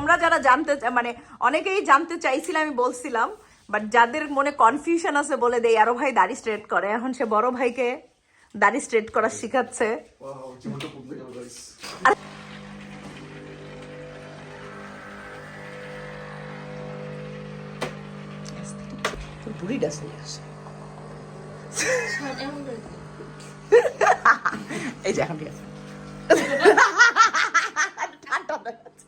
তোমরা যারা জানতে মানে অনেকেই জানতে চাইছিল আমি বলছিলাম বাট যাদের মনে কনফিউশন আছে বলে দেই আরও ভাই দাড়ি স্ট্রেট করে। এখন সে বড় ভাইকে দাড়ি স্ট্রেট করা শিখাচ্ছে। আসে। এই যে এখন ঠিক আছে।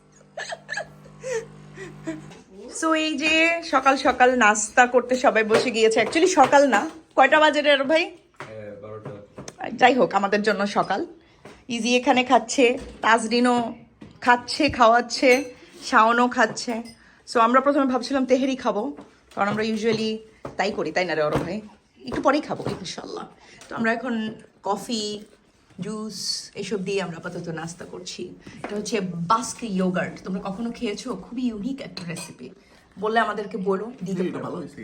সো এই যে সকাল সকাল নাস্তা করতে সবাই বসে গিয়েছে। অ্যাকচুয়ালি সকাল না। কয়টা বাজে রে ভাই? যাই হোক আমাদের জন্য সকাল। ইজি এখানে খাচ্ছে। তাজরিনও খাচ্ছে খাওয়াচ্ছে শাওনও খাচ্ছে। সো আমরা প্রথমে ভাবছিলাম তেহেরি খাব কারণ আমরা ইউজুয়ালি তাই করি তাই না রে ওর ভাই? একটু পরেই খাব ইনশাল্লাহ তো আমরা এখন কফি জুস এসব দিয়ে আমরা আপাতত নাস্তা করছি। এটা হচ্ছে বাস্ক ইয়োগার্ট তোমরা কখনো খেয়েছো? খুবই ইউনিক একটা রেসিপি বললে আমাদেরকে বলো দিতে sì.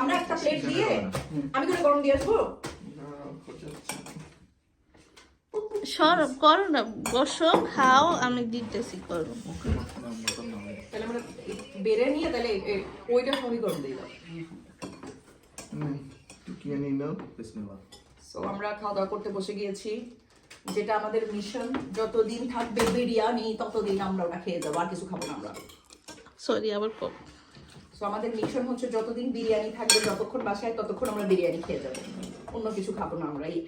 আমরা একটা প্লেট দিয়ে আমি করে গরম দিয়ে আসব? সর করো না বসো খাও আমি দিতেছি করো তাহলে আমরা বেড়ে নিয়ে তাহলে ওইটা সবই গরম দিয়ে দাও। Tu chiedi no? Bismillah. So আমরা খাওয়া দাওয়া করতে বসে গিয়েছি। যেটা আমাদের মিশন যতদিন থাকবে বিরিয়ানি ততদিন আমরা ওটা খেয়ে যাব আর কিছু খাব না আমরা। সরি আবার কর সো আমাদের মিশন হচ্ছে যতদিন বিরিয়ানি থাকবে যতক্ষণ বাসায় ততক্ষণ আমরা বিরিয়ানি খেয়ে যাব। অন্য কিছু খাব না আমরা এই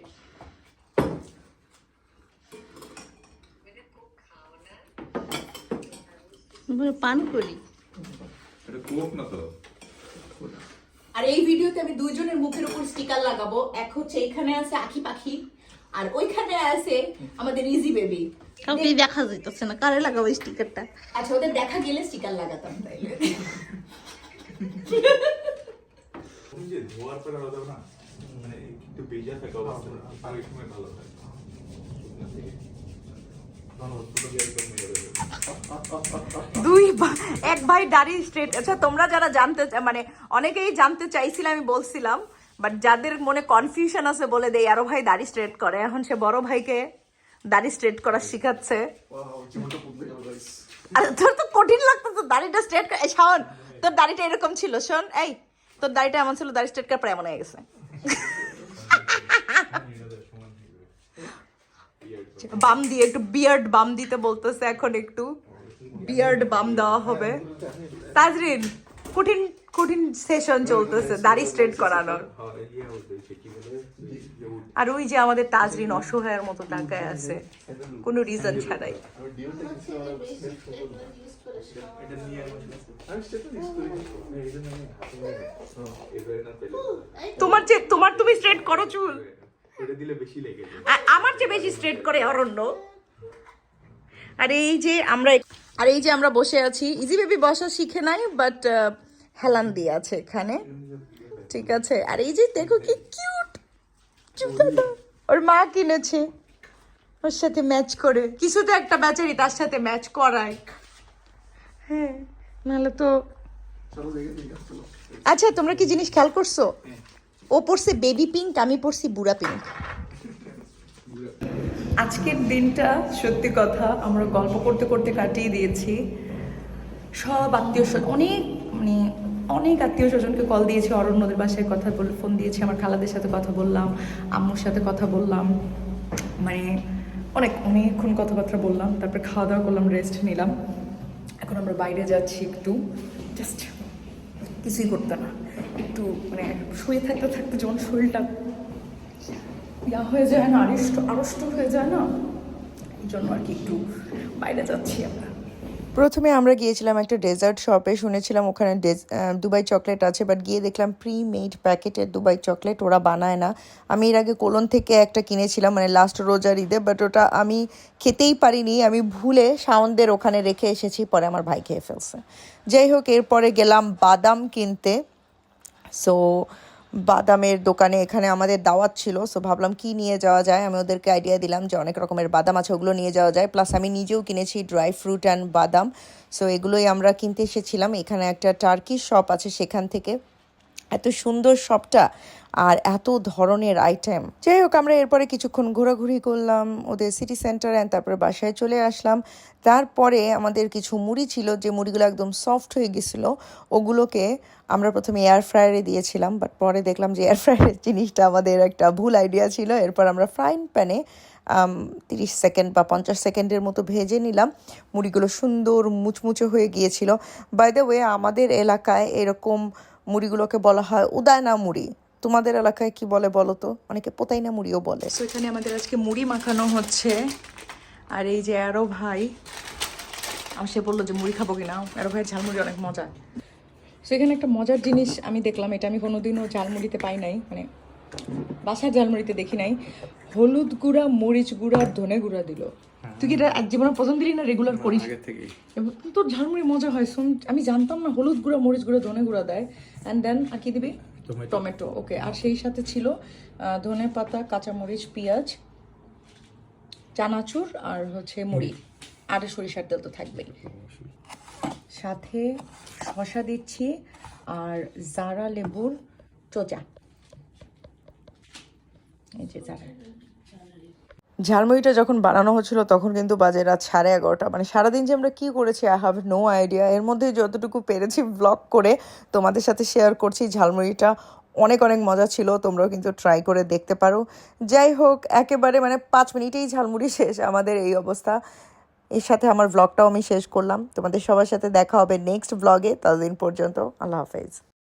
পান করি এটা কোক না তো? আর এই ভিডিওতে আমি দুইজনের মুখের উপর স্টিকার লাগাবো। এক হচ্ছে এখানে আছে আখি পাখি আর ওইখানে আছে আমাদের ইজি বেবি কাউকে দেখা যাইতেছে না কারে লাগাবো স্টিকারটা আচ্ছা ওদের দেখা গেলে স্টিকার লাগাতাম তাইলে। ধোয়ার পরে আলাদা না মানে একটু ভেজা থাকে অবস্থা আর এই সময় ভালো থেকে তখন এক ভাই দাড়ি স্ট্রেট আচ্ছা তোমরা যারা জানতে মানে অনেকেই জানতে চাইছিল আমি বলছিলাম বাট যাদের মনে কনফিউশন আছে বলে দেই, আরও ভাই দাড়ি স্ট্রেট করে। এখন সে বড় ভাইকে দাড়ি স্ট্রেট করা শিখাচ্ছে. আর, তোর তো কঠিন লাগতো তো দাড়িটা স্ট্রেট শাওন তোর দাড়িটা এরকম ছিল, শোন, এই, তোর দাড়িটা এমন ছিল দাড়ি স্ট্রেট করা প্রায় এমন হয়ে গেছে। বাম দিয়ে একটু বিয়ার্ড বাম দিতে বলতেছে এখন একটু। বিয়ার্ড বাম দেওয়া হবে তাজরিন কঠিন কঠিন সেশন চলতেছে দাড়ি স্ট্রেট করানোর আর ওই যে আমাদের তাজরিন অসহায়ের মতো তাকায় আছে কোনো রিজন ছাড়াই তোমার যে, তোমার তুমি স্ট্রেট করো চুল। আমার চেয়ে বেশি স্ট্রেট করে, অরণ্য। আর এই যে আমরা আর এই যে আমরা বসে আছি ইজি বেবি বসা শিখে নাই বাট হেলান দিয়ে আছে এখানে। ঠিক আছে? আর এই যে দেখো কি কিউট জুতাটা ওর মা কিনেছে ওর সাথে ম্যাচ করে। কিছু তো একটা বেচারি তার সাথে ম্যাচ করায়। হ্যাঁ নাহলে তো. আচ্ছা তোমরা কি জিনিস খেয়াল করছ? ও পড়ছে বেবি পিঙ্ক আমি পড়ছি বুড়া পিঙ্ক আজকের দিনটা, সত্যি কথা, আমরা গল্প করতে করতে কাটিয়ে দিয়েছি। সব আত্মীয় স্বজন, অনেক মানে অনেক আত্মীয় স্বজনকে কল দিয়েছি, অরণ্যদের বাসায় কথা বল ফোন দিয়েছি, আমার খালাদের সাথে কথা বললাম, আম্মুর সাথে কথা বললাম মানে অনেক, অনেকক্ষণ কথাবার্তা বললাম, তারপরে খাওয়া দাওয়া করলাম রেস্ট নিলাম। এখন আমরা বাইরে যাচ্ছি একটু জাস্ট কিছুই করতে না, একটু মানে শুয়ে থাকতে থাকতে যখন শরীরটা ইয়া হয়ে যায় না আড়ষ্ট আড়ষ্ট হয়ে যায় না? এই জন্য আর কি একটু বাইরে যাচ্ছি আমরা। প্রথমে আমরা গিয়েছিলাম একটা ডেজার্ট শপে, শুনেছিলাম ওখানে দুবাই চকলেট আছে বাট গিয়ে দেখলাম প্রি মেড প্যাকেটের দুবাই চকলেট ওরা বানায় না। আমি এর আগে কোলন থেকে একটা কিনেছিলাম মানে লাস্ট রোজার ঈদে বাট ওটা আমি খেতেই পারিনি। আমি ভুলে শাওনদের ওখানে রেখে এসেছি, পরে আমার ভাই খেয়ে ফেলছে। যাই হোক, এরপরে গেলাম বাদাম কিনতে। সো বাদামের দোকানে এখানে আমাদের দাওয়াত ছিল সো ভাবলাম কি নিয়ে যাওয়া যায়? আমি ওদেরকে আইডিয়া দিলাম যে অনেক রকমের বাদাম আছে, ওগুলো নিয়ে যাওয়া যায়। প্লাস আমি নিজেও কিনেছি ড্রাই ফ্রুট অ্যান্ড বাদাম। সো এগুলোই আমরা কিনতে এসেছিলাম। এখানে একটা টার্কি শপ আছে সেখান থেকে। এত সুন্দর শপটা আর এত ধরনের আইটেম যাই হোক, আমরা এরপরে কিছুক্ষণ ঘোরাঘুরি করলাম ওদের সিটি সেন্টার অ্যান্ড তারপরে বাসায় চলে আসলাম। তারপরে আমাদের কিছু মুড়ি ছিল, যে মুড়িগুলো একদম সফট হয়ে গেছিল, ওগুলোকে আমরা প্রথমে এয়ার ফ্রায়ারে দিয়েছিলাম বাট পরে দেখলাম যে এয়ার ফ্রায়ারের জিনিসটা আমাদের একটা ভুল আইডিয়া ছিল। এরপর আমরা ফ্রাইং প্যানে তিরিশ সেকেন্ড বা পঞ্চাশ সেকেন্ডের মতো ভেজে নিলাম। মুড়িগুলো সুন্দর মুচমুচে হয়ে গিয়েছিল। বাই দ্য ওয়ে আমাদের এলাকায় এরকম মুড়িগুলোকে বলা হয় উদায়না মুড়ি। তোমাদের এলাকায় কি বলে বলো তো? অনেকে পোতাইনা মুড়িও বলে। সো এখানে আমাদের আজকে মুড়ি মাখানো হচ্ছে। আর এই যে অ্যারো ভাই আমার সে বলল যে মুড়ি খাব কিনা। অ্যারো ভাইয়ের ঝালমুড়ি অনেক মজা সো এখানে একটা মজার জিনিস আমি দেখলাম, এটা আমি কোনোদিনও ঝালমুড়িতে পাই নাই। মানে বাসার ঝালমুড়িতে দেখি নাই। হলুদ গুঁড়া, মরিচ গুঁড়া আর ধনে গুঁড়া দিল। তুই কি এটা জীবনে প্রথম দিনই না রেগুলার করিস? এবং তোর ঝালমুড়ি মজা হয় শুন আমি জানতাম না হলুদ গুঁড়া মরিচ গুঁড়া ধনে গুঁড়া দেয়। অ্যান্ড দেন আর কি দিবি? টমেটো ওকে আর সেই সাথে ছিল ধনে পাতা কাঁচামরিচ পেঁয়াজ চানাচুর আর হচ্ছে মুড়ি। আর সরিষার তেল তো থাকবেই। সাথে শশা দিচ্ছি আর জারা লেবুর চোচা। এই যে জারা। ঝালমুড়িটা যখন বানানো হচ্ছিল, তখন কিন্তু বাজে রাত সাড়ে এগারোটা। মানে সারাদিন যে আমরা কি করেছি আই হ্যাভ নো আইডিয়া এর মধ্যে যতটুকু পেরেছি ব্লগ করে তোমাদের সাথে শেয়ার করছি। ঝালমুড়িটা অনেক অনেক মজা ছিল, তোমরাও কিন্তু ট্রাই করে দেখতে পারো। যাই হোক, একেবারে মানে পাঁচ মিনিটেই ঝালমুড়ি শেষ, আমাদের এই অবস্থা। এর সাথে আমার ব্লগটাও আমি শেষ করলাম। তোমাদের সবার সাথে দেখা হবে নেক্সট ব্লগে ততদিন পর্যন্ত, আল্লাহ হাফেজ।